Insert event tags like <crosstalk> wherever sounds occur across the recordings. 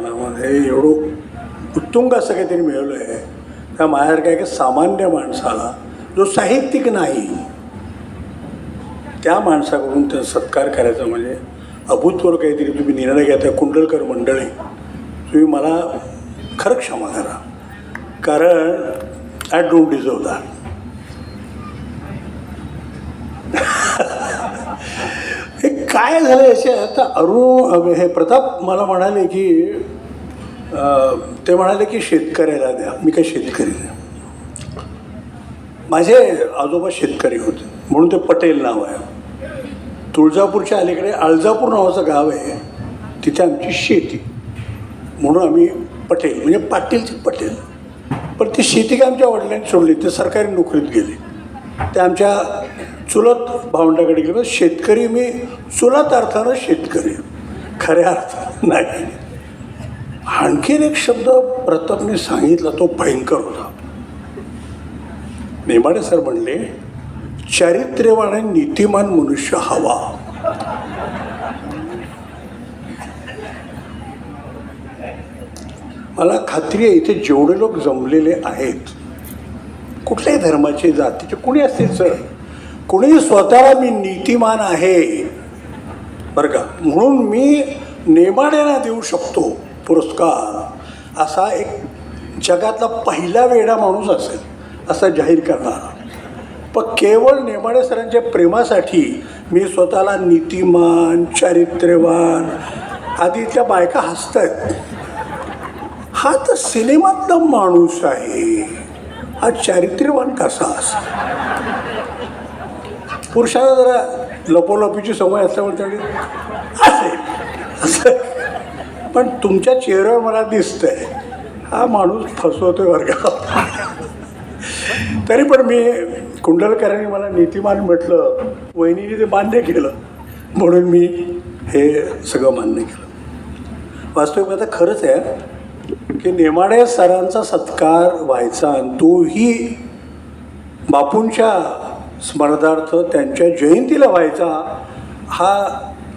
राजकारणामध्ये एवढं उत्तुंग असं काहीतरी मिळवलं आहे त्या माझ्यासारख्या एका सामान्य माणसाला जो साहित्यिक नाही त्या माणसाकडून त्या सत्कार करायचा म्हणजे अभूतपूर्व काहीतरी तुम्ही निर्णय घेता कुंडलकर मंडळी. तुम्ही मला खरं क्षमा करा. कारण आय डोंट डिझर्व दॅट. हे काय झालं याच्यात अरुण हे प्रताप मला म्हणाले की ते म्हणाले की शेतकऱ्याला द्या. मी काय शेतकरी नाही. माझे आजोबा शेतकरी होते. म्हणून ते पटेल नाव आहे. तुळजापूरच्या अलीकडे अळजापूर नावाचं गाव आहे. तिथे आमची शेती. म्हणून आम्ही पटेल म्हणजे पाटीलचे पटेल. पण ती शेती काय आमच्या वडिलांनी सोडली. ते सरकारी नोकरीत गेले. ते आमच्या चुलत भावंडाकडे गेले. शेतकरी मी चुलत अर्थानं शेतकरी. खऱ्या अर्थानं नाही. आणखीन एक शब्द प्रतापने सांगितला तो भयंकर होता. नेमाडे सर म्हणले चारित्र्यवान आणि नीतिमान मनुष्य हवा. मला खात्री आहे इथे जेवढे लोक जमलेले आहेत कुठल्याही धर्माचे जातीचे कुणी असतील सर? कुणीही स्वतःला मी नीतिमान आहे? बरं का. म्हणून मी नेमाड्यांना देऊ शकतो. पुरस्कार असा एक जगातला पहिला वेडा माणूस असेल असा जाहीर करणारा. पण केवळ नेमाडे सरांच्या प्रेमासाठी मी स्वतःला नीतिमान चारित्र्यवान आधी त्या बायका हसत आहेत हा तर सिनेमातला माणूस आहे. हा चारित्र्यवान कसा असा पुरुषाला जरा लपोलपीची सवय असल्यामुळे त्यांनी असेल असं पण तुमच्या चेहऱ्यावर मला दिसतंय. हा माणूस फसवतो वर्गात तरी पण मी कुंडलकरांनी मला नीतिमान म्हटलं वहिनीने ते मान्य केलं. म्हणून मी हे सगळं मान्य केलं. वास्तविक आता खरंच आहे की नेमाडे सरांचा सत्कार व्हायचा आणि तोही बापूंच्या स्मरणार्थ त्यांच्या जयंतीला व्हायचा हा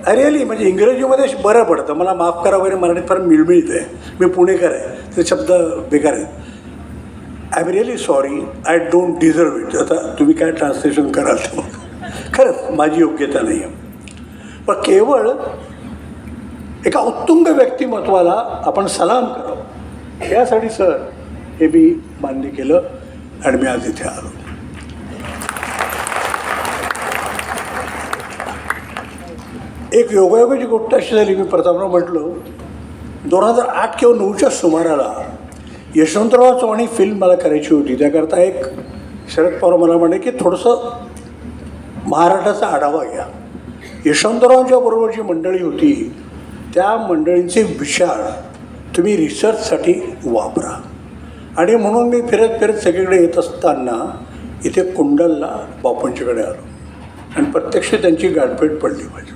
रिअली म्हणजे इंग्रजीमध्ये बरं पडतं. मला माफ करा वगैरे मराठीत फार मिळमिळत आहे मी पुणेकर आहे. ते शब्द बेकार आहेत. I'm really sorry I don't deserve it आता तुम्ही काय ट्रान्सलेशन कराल ते? मग. खरंच माझी योग्यता नाही आहे पण केवळ एका उत्तुंग व्यक्तिमत्वाला आपण सलाम करावं यासाठी सर हे मी मान्य केलं आणि मी आज इथे आलो. एक योगायोगाची गोष्ट अशी झाली मी प्रतापराव म्हटलं दोन हजार आठ किंवा नऊच्या सुमाराला यशवंतराव चव्हाणी फिल्म मला करायची होती. त्याकरता एक शरद पवार मला म्हणे की थोडंसं महाराष्ट्राचा आढावा घ्या. यशवंतरावांच्या बरोबर जी मंडळी होती त्या मंडळींचे विचार तुम्ही रिसर्चसाठी वापरा. आणि म्हणून मी फिरत फिरत सगळीकडे येत असताना इथे कुंडलला बापूंच्याकडे आलो. आणि प्रत्यक्ष त्यांची गाठभेट पडली पाहिजे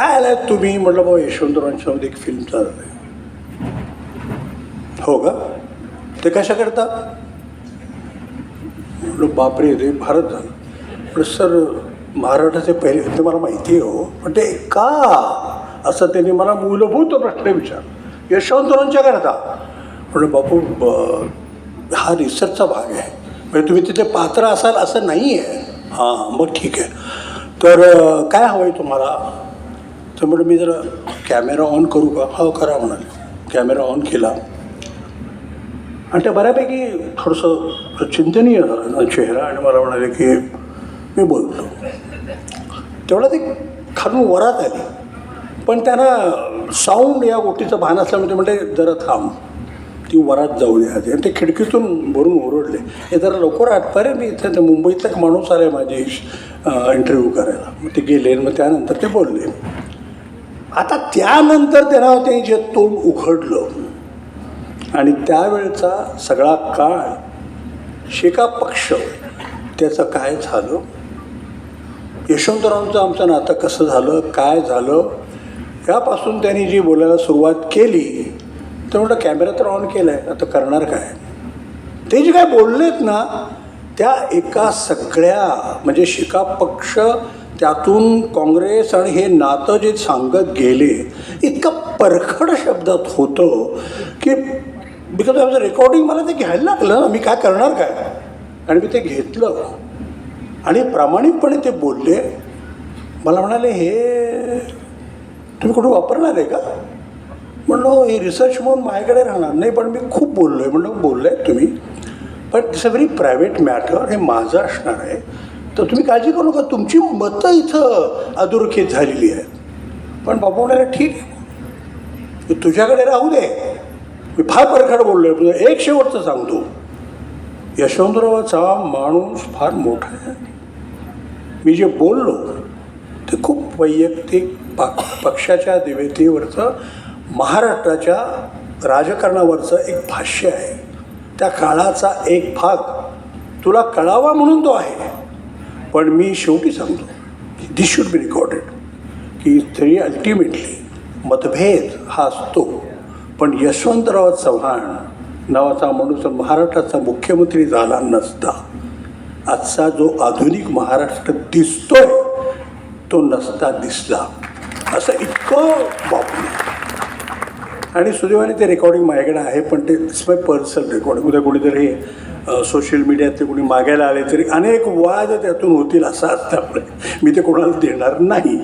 काय आलाय तुम्ही? म्हटलं बाबा यशवंतरावांच्यामध्ये एक फिल्म चालत आहे हो का? ते कशा करता? म्हटलं बापरे ते भारत झालं. पण सर महाराष्ट्राचे पहिले ते मला माहिती आहे हो. पण ते का? असं त्यांनी मला मूलभूत प्रश्न विचार यशवंतरावांच्या करता. म्हटलं बापू ब- हा रिसर्चचा भाग आहे. म्हणजे तुम्ही तिथे पात्र असाल असं नाही आहे हां मग ठीक आहे. तर काय हवं आहे तुम्हाला? तर म्हटलं मी जरा कॅमेरा ऑन करू का? हो करा म्हणाले. कॅमेरा ऑन केला. आणि त्या बऱ्यापैकी थोडंसं चिंतनीय झालं चेहरा आणि मला म्हणाले की मी बोलतो. तेवढा ते खालून वरात आली. पण त्यांना साऊंड या गोष्टीचं भान असल्यामुळे म्हणजे म्हणते जरा थांब. ती वरात जाऊ द्या आणि ते खिडकीतून भरून ओरडले. हे जरा लवकर आठपारे मी इथं ते मुंबईतला एक माणूस आला आहे माझी इंटरव्ह्यू करायला. मग ते गेले आणि मग त्यानंतर ते बोलले. आता त्यानंतर त्यांना त्यांनी जे तोंड उघडलं. आणि त्यावेळचा सगळा काळ शेका पक्ष त्याचं काय झालं? यशवंतरावांचं आमचं नातं कसं झालं? काय झालं? यापासून त्यांनी जी बोलायला सुरुवात केली तर म्हटलं कॅमेरा तर ऑन केला आहे आता करणार काय? ते जे काय बोललेत ना त्या एका सगळ्या म्हणजे शिका पक्ष त्यातून काँग्रेस आणि हे नातं जे सांगत गेले इतकं परखड शब्दात होतं की बिकॉज ऑफ रेकॉर्डिंग मला ते घ्यायला लागलं ना मी काय करणार काय? आणि मी ते घेतलं. आणि प्रामाणिकपणे ते बोलले. मला म्हणाले हे तुम्ही कुठं वापरणार आहे का? म्हणलो हे रिसर्च म्हणून माझ्याकडे राहणार नाही पण मी खूप बोललो आहे म्हणलं बोललो आहे तुम्ही. पण it's a very private matter हे माझं असणार आहे. तर तुम्ही काळजी करू नका तुमची मतं इथं अधोरेखित झालेली आहेत. पण बाबा म्हणाले ठीक आहे. तुझ्याकडे राहू दे. मी फार परखड बोललो आहे एक शेवटचं सांगतो. यशवंतरावाचा माणूस फार मोठा आहे. मी जे बोललो ते खूप वैयक्तिक पक पक्षाच्या दिवेतीवरचं महाराष्ट्राच्या राजकारणावरचं एक भाष्य आहे. त्या काळाचा एक भाग तुला कळावा म्हणून तो आहे. पण मी शेवटी सांगतो दिस शुड बी रेकॉर्डेड की तरी अल्टिमेटली मतभेद हा असतो. पण यशवंतराव चव्हाण नावाचा माणूस महाराष्ट्राचा मुख्यमंत्री झाला नसता. आजचा जो आधुनिक महाराष्ट्र दिसतोय तो नसता दिसला. असं इतकं बापरे आणि सुदैवाने ते रेकॉर्डिंग माझ्याकडे आहे पण ते इट्स माय पर्सनल रेकॉर्डिंग उद्या कोणीतरी हे सोशल मीडियातले कोणी मागायला आले तरी अनेक वाद त्यातून होतील असं त्यामुळे मी ते कोणाला देणार नाही.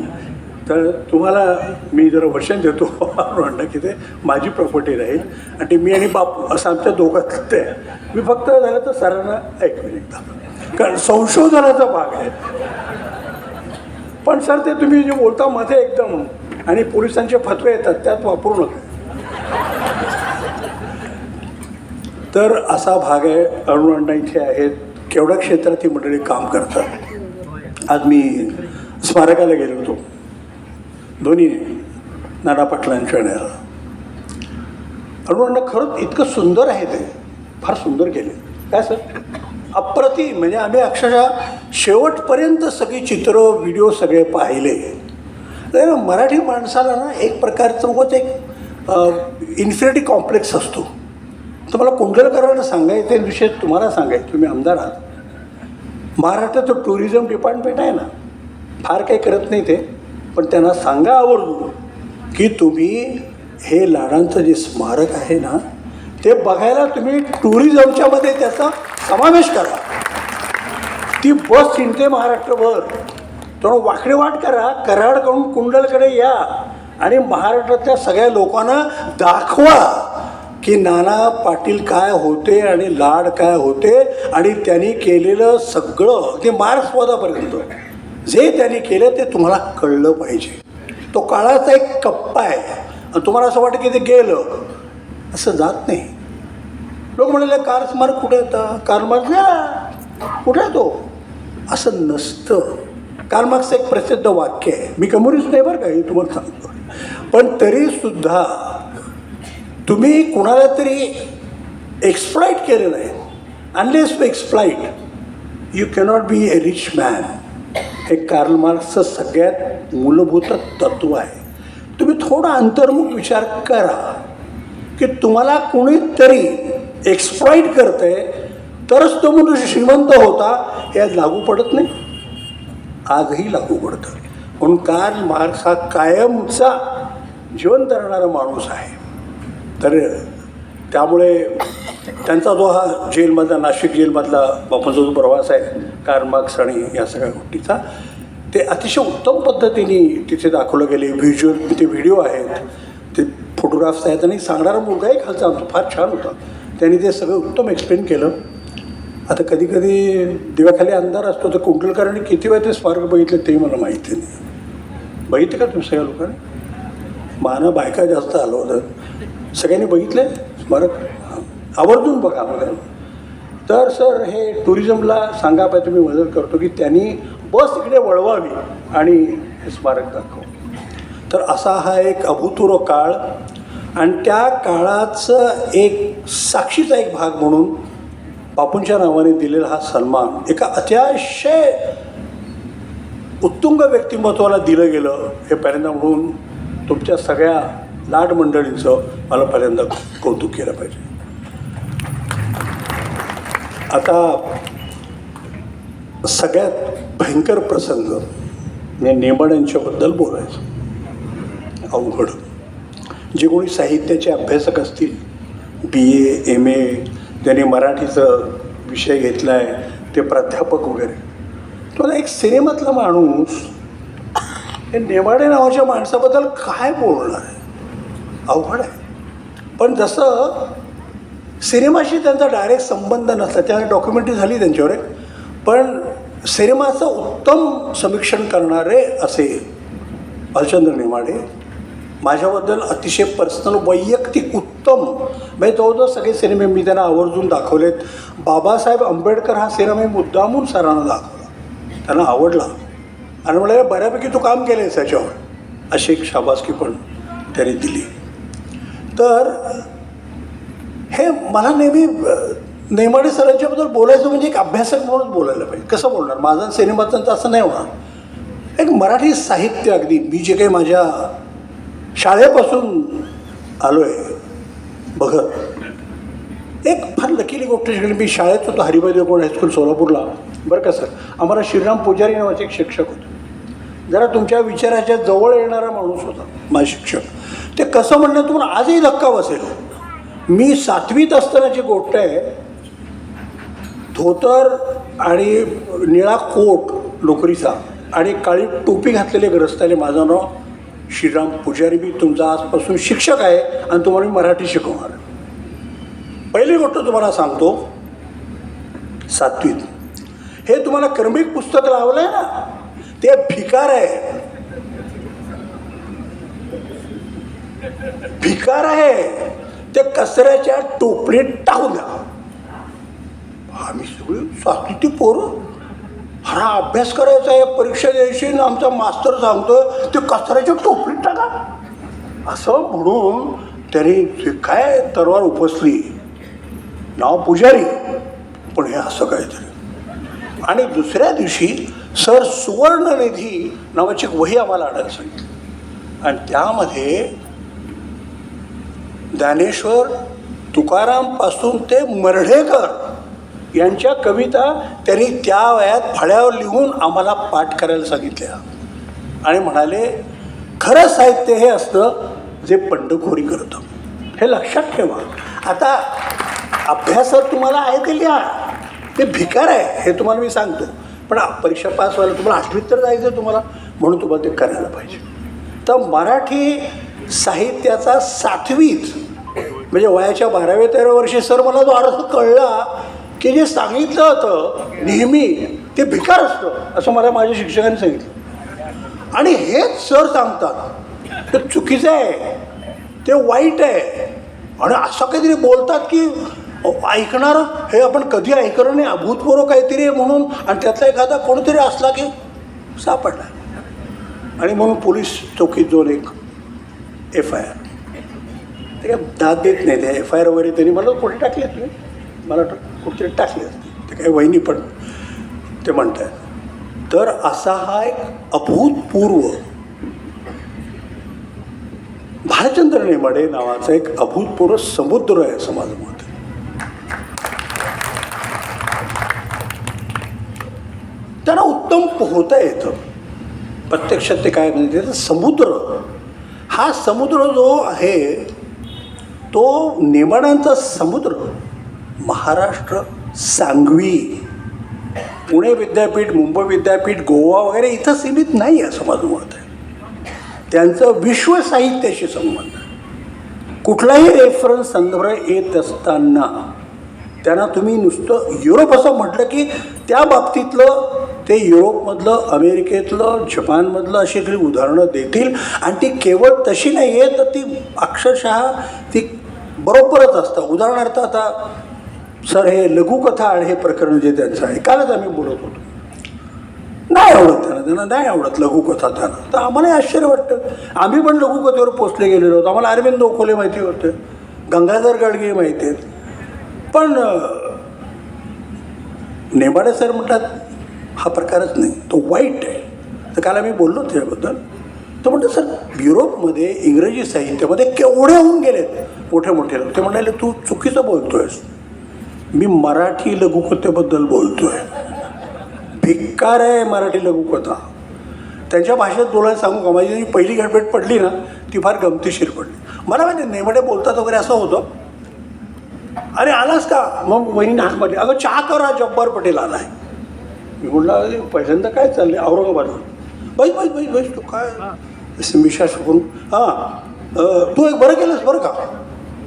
तर तुम्हाला मी जरा वचन देतो <laughs> म्हणणं की ते माझी प्रॉपर्टी राहील. आणि ते मी आणि बापू असं आमच्या दोघात ते आहे. मी फक्त झालं तर सरांना ऐकून एकदा कारण संशोधनाचा भाग आहे. पण सर ते तुम्ही जे बोलता मध्ये एकदम आणि पोलिसांचे फतवे येतात त्यात वापरू नका. तर असा भाग आहे अरुण इथे आहेत. केवढ्या क्षेत्रात ही मंडळी काम करतात? आज मी स्मारकाला गेलो होतो. दोन्ही नाना पाटलांच्या न्याला अरुण खरंच इतकं सुंदर आहे ते. फार सुंदर केले. काय सर? अप्रतिम म्हणजे आम्ही अक्षरशः शेवटपर्यंत सगळी चित्र व्हिडिओ सगळे पाहिले. तर मराठी माणसाला ना एक प्रकारचं उगच एक इन्फिनिटी कॉम्प्लेक्स असतो. तर मला कुंडलकरांना सांगायचं आहे विषय तुम्हाला सांगायचं तुम्ही आमदार आहात. महाराष्ट्राचं टुरिझम डिपार्टमेंट आहे ना. फार काही करत नाही ते पण त्यांना सांगा आवडून की तुम्ही हे लाडांचं जे स्मारक आहे ना ते बघायला तुम्ही टुरिझमच्या मध्ये त्याचा समावेश करा. ती बस चिंते महाराष्ट्रभर. तर वाकडे वाट करा कराडकडून कुंडलकडे या आणि महाराष्ट्रातल्या सगळ्या लोकांना दाखवा. की नाना पाटील काय होते आणि लाड काय होते आणि त्यांनी केलेलं सगळं ते मार्क्सवादापर्यंत. जे त्यांनी केलं ते तुम्हाला कळलं पाहिजे. तो काळाचा एक कप्पा आहे. आणि तुम्हाला असं वाटतं की ते गेलं. असं जात नाही. लोक म्हणाले कार स्मारक कुठे येतं कार मार्क कुठे तो? असं नसतं. कार्ल एक प्रसिद्ध वाक्य आहे. मी कम्युनिस्ट नाही बरं का हे तुम्हाला सांगतो पण तरीसुद्धा तुम्ही कुणाला तरी एक्सप्लाईट केलेलं आहे unless to exploit you cannot be a rich man हे कार्ल मार्क्सचं सगळ्यात मूलभूत तत्त्व आहे. तुम्ही थोडा अंतर्मुख विचार करा की तुम्हाला कोणीतरी एक्सप्लॉईट आहे तरच तो मनुष्य श्रीमंत होता हे लागू पडत नाही. आजही लागू पडतं. म्हणून कार्ल मार्क्स हा कायमचा जिवंत राहणारा माणूस आहे. तर त्यामुळे त्यांचा जो हा जेलमधला नाशिक जेलमधला बापूंचा जो प्रवास आहे कारमार्क्स आणि या सगळ्या गोष्टीचा ते अतिशय उत्तम पद्धतीने तिथे दाखवलं गेले. व्हिज्युअल ते व्हिडिओ आहेत. ते फोटोग्राफ्स आहेत आणि सांगणारा मुलगाही खालचा आमचा फार छान होता. त्यांनी ते सगळं उत्तम एक्सप्लेन केलं. आता कधी कधी दिव्याखाली अंधार असतो तर कुंडलकरांनी किती वेळ ते स्मारक बघितले ते मला माहिती नाही. बघितलं का तुम्ही सगळ्या लोकांनी? माना बायका जास्त आलं होतं सगळ्यांनी बघितलं. आहे स्मारक आवर्जून बघा बघा तर सर हे टुरिझमला सांगा पाहिजे तुम्ही मदत करतो की त्यांनी बस इकडे वळवावी आणि हे स्मारक दाखव. तर असा हा एक अभूतपूर्व काळ आणि त्या काळाचं एक साक्षीचा एक भाग म्हणून बापूंच्या नावाने दिलेला हा सन्मान एका अतिशय उत्तुंग व्यक्तिमत्वाला दिलं गेलं हे पहिल्यांदा म्हणून तुमच्या सगळ्या लाड मंडळींचं मला पहिल्यांदा कौतुक केलं पाहिजे. आता सगळ्यात भयंकर प्रसंग मी नेमड यांच्याबद्दल बोलायचं. अवघड. जे कोणी साहित्याचे अभ्यासक असतील बी ए एम ए ज्यांनी मराठीचं विषय घेतला आहे ते प्राध्यापक वगैरे. तो एक सिनेमातला माणूस हे नेमाडे नावाच्या माणसाबद्दल काय बोलणार आहे? अवघड आहे. पण जसं सिनेमाशी त्यांचा डायरेक्ट संबंध नसला त्याने डॉक्युमेंटरी झाली त्यांच्यावर पण सिनेमाचं उत्तम समीक्षण करणारे असे भालचंद्र नेमाडे माझ्याबद्दल अतिशय पर्सनल वैयक्तिक उत्तम म्हणजे जवळजवळ सगळे सिनेमे मी त्यांना आवर्जून दाखवलेत. बाबासाहेब आंबेडकर हा सिनेमा मी मुद्दामून सरांना दाखवला. त्यांना आवडला. आणि म्हणाले बऱ्यापैकी तू काम केलं आहेस त्याच्यावर अशी एक शाबासकी पण त्यांनी दिली. तर हे मला नेहमी नेमाडे सरांच्याबद्दल बोलायचं म्हणजे एक अभ्यासक म्हणून बोलायला पाहिजे. कसं बोलणार? माझा सिनेमाचं तर असं नाही होणार. एक मराठी साहित्य अगदी मी जे काही माझ्या शाळेपासून आलो आहे बघत एक फार लकीली गोष्ट शिकली मी शाळेत होतो हरिभाई देवगोड हायस्कूल सोलापूरला. बरं का सर? आम्हाला श्रीराम पुजारी नावाचे एक शिक्षक होते. जरा तुमच्या विचाराच्या जवळ येणारा माणूस होता माझे शिक्षक. ते कसं म्हणणं तुम्हाला आजही धक्का बसेल. मी सातवीत असतानाची गोष्ट आहे धोतर आणि निळा कोट लोकरीचा आणि काळी टोपी घातलेले ग्रस्ताने माझं नाव श्रीराम पुजारी. मी तुमचा आजपासून शिक्षक आहे आणि तुम्हाला मी मराठी शिकवणार. पहिली गोष्ट तुम्हाला सांगतो सातवीत. हे तुम्हाला क्रमिक पुस्तक लावलं आहे ना ते भिकार आहे. भिकार आहे. ते कचऱ्याच्या टोपलीत टाकू द्या. आम्ही सगळी सातवीची पोरं. हा अभ्यास करायचा आहे परीक्षा द्यायची आमचा मास्तर सांगतोय ते कचऱ्याच्या टोपलीत टाका. असं म्हणून त्याने जे काय तरवार उपसली. नाव पुजारी. पण हे असं काहीतरी. आणि दुसऱ्या दिवशी सर सुवर्णनिधी नावाची वही आम्हाला आणायला सांगितली. आणि त्यामध्ये ज्ञानेश्वर तुकारामपासून ते मर्ढेकर यांच्या कविता त्यांनी त्या वयात फळ्यावर लिहून आम्हाला पाठ करायला सांगितल्या. आणि म्हणाले खरं साहित्य हे असतं जे पंडखोरी करतं. हे लक्षात ठेवा. आता अभ्यासात तुम्हाला आहे ते लिहा. ते भिकार आहे हे तुम्हाला मी सांगतो. पण परीक्षा पास व्हायला तुम्हाला आठवीत तर जायचं तुम्हाला म्हणून तुम्हाला ते करायला पाहिजे. तर मराठी साहित्याचा सातवीत म्हणजे वयाच्या बाराव्या तेराव्या वर्षी सर मला जो अर्थ कळला की जे सांगितलं होतं नेहमी ते भिकार असतं असं मला माझ्या शिक्षकांनी सांगितलं. आणि हेच सर सांगतात ते चुकीचं आहे ते वाईट आहे. आणि असं काहीतरी बोलतात की ऐकणारं ऐकणार हे आपण कधी ऐकलं नाही अभूतपूर्व काहीतरी आहे म्हणून. आणि त्यातला एखादा कोणीतरी असला की सापडला. आणि म्हणून पोलीस चौकीत जो एक एफ आय आर ते काय दाद देत नाही. ते एफ आय आर वगैरे त्यांनी मला कुठे टाकले नाही मला वाटतं कुठेतरी टाकले असते. ते काही वहिनी पण ते म्हणतात तर असा हा एक अभूतपूर्व भालचंद्र नेमाडे नावाचा एक अभूतपूर्व समुद्र आहे समाजामध्ये. त्यांना उत्तम पोहता येतं. प्रत्यक्षात ते काय म्हणजे समुद्र. हा समुद्र जो आहे तो नेमाडांचा समुद्र महाराष्ट्र सांगवी पुणे विद्यापीठ मुंबई विद्यापीठ गोवा वगैरे इथं सीमित नाही असं माझं मत आहे त्यांचं विश्व साहित्याशी संबंध. आहे कुठलाही रेफरन्स संदर्भ येत असताना त्यांना तुम्ही नुसतं युरोप असं म्हटलं की त्या बाबतीतलं ते युरोपमधलं अमेरिकेतलं जपानमधलं अशी काही उदाहरणं देतील. आणि ती केवळ तशी नाही आहे तर ती अक्षरशः ती बरोबरच असतं. उदाहरणार्थ आता सर हे लघुकथा आणि हे प्रकरण जे त्यांचं आहे कालच आम्ही बोलत होतो. नाही आवडत त्यांना त्यांना नाही आवडत लघुकथा त्यांना. तर आम्हालाही आश्चर्य वाटतं. आम्ही पण लघुकथेवर पोचले गेलेलो होतो. आम्हाला अरविंद ओखोले माहिती होतं. गंगाधर गाडगे माहिती आहेत. पण नेमाडे सर म्हणतात हा प्रकारच नाही तो वाईट आहे. तर काल आम्ही बोललो त्याबद्दल. तर म्हणतो सर युरोपमध्ये इंग्रजी साहित्यामध्ये केवढे होऊन गेलेत? मोठे मोठे ते म्हणाले तू चुकीचं बोलतोयस. मी मराठी लघुकथेबद्दल बोलतोय. भिक्कार आहे मराठी लघुकथा. त्यांच्या भाषेत बोलायला सांगू का? माझी जी पहिली गडबेट पडली ना ती फार गमतीशीर पडली. मला माहिती आहे, नेमडे बोलतात वगैरे असं होतं. अरे आलास का? मग वहिनी हाक मारली. अगं चहा करा जब्बार पटेल आलाय. मी म्हटलं अरे पहिल्यांदा काय चाललंय? औरंगाबादवर बैस बैस बैस बैस तू काय? सिमिशा शकून हां तू एक बरं केलंस बरं का?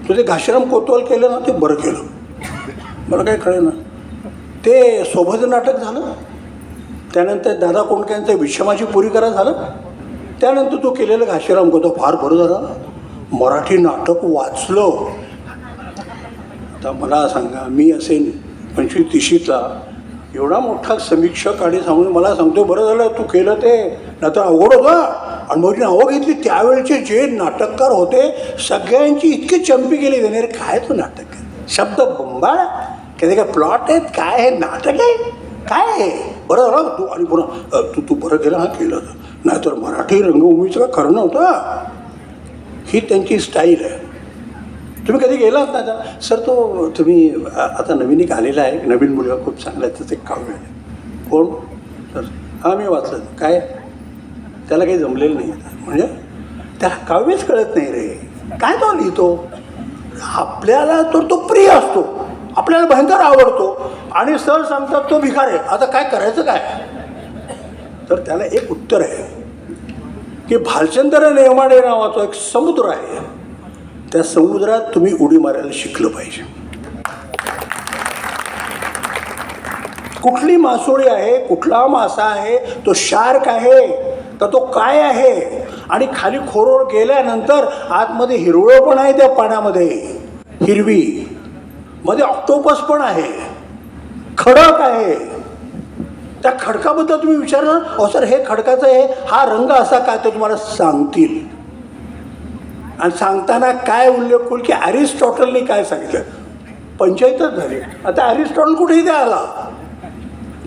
तू ते घाशीराम कोतवाल केलं ना ते बरं केलं. मला काय कळेल ना ते सोबत नाटक झालं. त्यानंतर दादा कोंडक्यांचं विषमाची पुरी करा झालं. त्यानंतर तो केलेलं घाशीराम कोतवाल फार बरं झालं. मराठी नाटक वाचलं. आता मला सांगा मी असेन पंचवीस तिशीतला एवढा मोठा समीक्षक आणि सांगून मला सांगतो बरं झालं तू केलं ते नाहीतर अवघड होतं. आणि मग नावं घेतली त्यावेळचे जे नाटककार होते सगळ्यांची इतकी चंपी गेली त्याने. अरे काय तो नाटक शब्द बंबाळ? कधी काय प्लॉट आहेत? काय हे नाटक आहे? काय आहे? बरं झालं तू आणि पुन्हा तू तू बरं केलं हा केलं नाहीतर मराठी रंगभूमीचं काय करणं होतं ही त्यांची स्टाईल आहे. तुम्ही कधी गेलात ना आता? सर तो तुम्ही आता नवीन एक आलेला आहे. नवीन मुलगा खूप चांगला आहे. त्याचं एक काव्य आहे. कोण? सर हां मी वाचलं. काय? त्याला काही जमलेलं नाही. म्हणजे त्याला काव्यच कळत नाही रे. काय तो लिहितो? आपल्याला तर तो प्रिय असतो. आपल्याला भयंकर आवडतो. आणि सर सांगतात तो भिकार आहे. आता काय करायचं काय? तर त्याला एक उत्तर आहे. की भालचंद्र नेमाडे नावाचा एक समुद्र आहे. त्या समुद्रात तुम्ही उडी मारायला शिकलं पाहिजे. कुठली मासोळी आहे कुठला मासा आहे तो शार्क आहे तर तो काय आहे? आणि खाली खोरोर गेल्यानंतर आतमध्ये हिरवळ पण आहे त्या पाण्यामध्ये हिरवी. मध्ये ऑक्टोपस पण आहे. खडक आहे. त्या खडकाबद्दल तुम्ही विचारणार अहो सर हे खडकाचं आहे हा रंग असा काय ते तुम्हाला सांगतील? आणि सांगताना काय उल्लेख होईल की ॲरिस्टॉटलने काय सांगितलं? पंचायतच झाली. आता ॲरिस्टॉटल कुठेही इथे आला.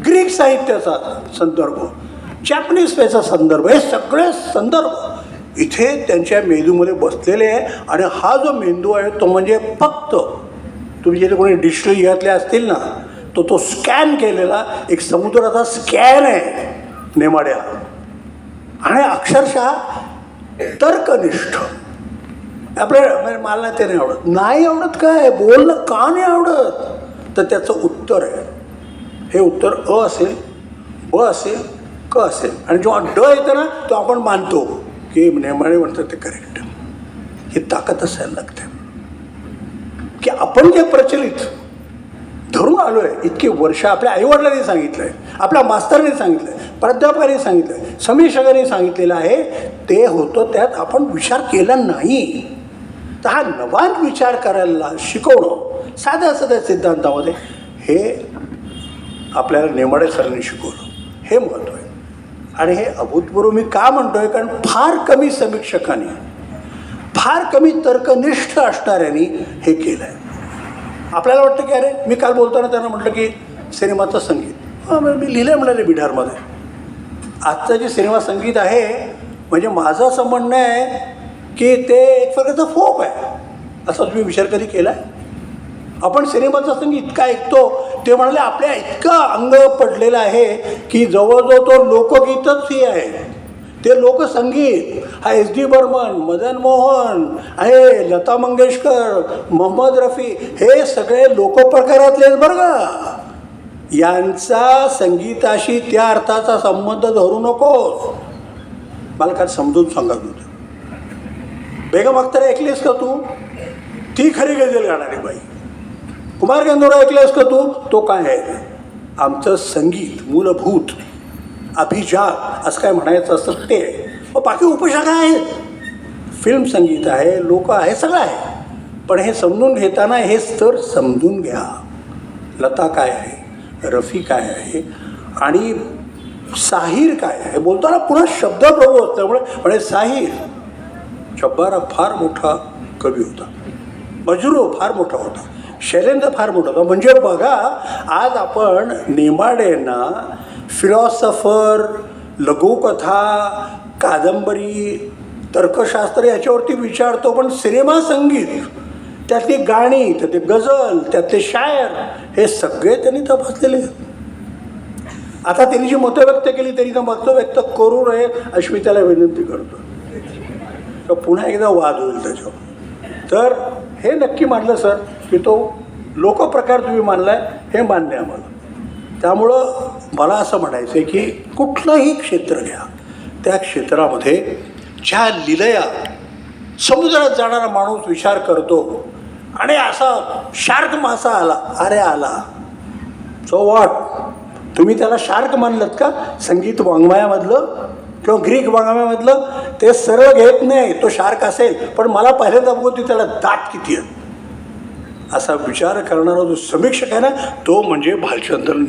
ग्रीक साहित्याचा संदर्भ. जॅपनीज त्याचा संदर्भ हे सगळे संदर्भ इथे त्यांच्या मेंदूमध्ये बसलेले आहे. आणि हा जो मेंदू आहे तो म्हणजे फक्त तुम्ही जिथे कोणी डिजिटल घातले असतील ना तो तो स्कॅन केलेला एक समुद्राचा स्कॅन आहे नेमाड्या आणि अक्षरशः तर्कनिष्ठ. आपल्याला म्हणजे मला ते नाही आवडत. नाही आवडत काय? बोलणं का नाही आवडत? तर त्याचं उत्तर आहे. हे उत्तर अ असेल ब असेल क असेल आणि जेव्हा ड येतं ना तो आपण मानतो. की नेमाडे म्हणतात ते करेक्ट ही ताकद असायला लागते. की आपण जे प्रचलित धरून आलो आहे इतकी वर्ष आपल्या आईवडिलांनी सांगितलं आहे आपल्या मास्तरने सांगितलं आहे प्राध्यापकाने सांगितलं आहे समीक्षकांनी सांगितलेलं आहे ते होतं त्यात आपण विचार केला नाही. तर हा नवान विचार करायला शिकवणं साध्या साध्या सिद्धांतामध्ये हे आपल्याला नेमाडे सरांनी शिकवलं. हे महत्त्व आहे. आणि हे अभूतपूर्व मी का म्हणतो आहे कारण फार कमी समीक्षकांनी फार कमी तर्कनिष्ठ असणाऱ्यांनी हे केलं आहे आपल्याला वाटतं की अरे मी काल बोलताना त्यांना म्हटलं की सिनेमाचं संगीत. हां मी लिहिलं म्हणाले बिढारमध्ये. आजचं जे सिनेमा संगीत आहे म्हणजे माझं असं म्हणणं आहे की ते एक प्रकारचं फोक आहे. असा तुम्ही विचार कधी केला आहे आपण सिनेमाचा संगीत इतका ऐकतो ते म्हणाले आपल्या इतकं अंग पडलेलं आहे की जवळजवळ तो लोकगीतच हे आहे. ते लोकसंगीत हा एस डी बर्मन मदन मोहन आहे लता मंगेशकर मोहम्मद रफी हे सगळे लोकप्रकारातले बरं का? यांचा संगीताशी त्या अर्थाचा संबंध धरू नकोस. मला काय समजून सांगत होतं बेगम अख्तर ऐकलीस का तू? ती खरी गजल गाणारी बाई. कुमार गंधर्व ऐकलेस का तू? तो काय आहे? आमचं संगीत मूलभूत अभिजात असं काय म्हणायचं असतं ते. आहे. मग बाकी उपशाखा आहेत फिल्म संगीत आहे लोक आहे सगळं आहे. पण हे समजून घेताना हे स्तर समजून घ्या. लता काय आहे? रफी काय आहे? आणि साहिर काय आहे? बोलताना पुन्हा शब्द प्रभू असल्यामुळे म्हणजे साहिर जब्बारा फार मोठा कवी होता. मजरू फार मोठा होता. शैलेंद्र फार मोठा. होता म्हणजे बघा आज आपण नेमाडेंना फिलॉसॉफर लघुकथा कादंबरी तर्कशास्त्र याच्यावरती विचारतो पण सिनेमा संगीत त्यातली गाणी त्यातले गझल त्यातले शायर हे सगळे त्यांनी तपासलेले. आहेत आता त्यांनी जी मतं व्यक्त केली त्यांनी तर मतं व्यक्त करू नये अशी मी त्याला विनंती करतो. तर पुन्हा एकदा वाद होईल त्याच्यावर. तर हे नक्की मानलं सर. की तो लोकप्रकार तुम्ही मानलाय हे मान्य आहे मला त्यामुळं मला असं म्हणायचं आहे की कुठलंही क्षेत्र घ्या. त्या क्षेत्रामध्ये ज्या लिलया समुद्रात जाणारा माणूस विचार करतो आणि असा शार्क मासा आला अरे आला. सो वॉट तुम्ही त्याला शार्क मानलत का? संगीत वाङ्मयामधलं किंवा ग्रीक वाङ्मयामधलं ते सरळ घेत नाही तो शार्क असेल. पण मला पहिल्यांदा बघून ती त्याला दात किती आहेत? असा विचार करणारा जो समीक्षक आहे ना तो म्हणजे भालचंद्र नेम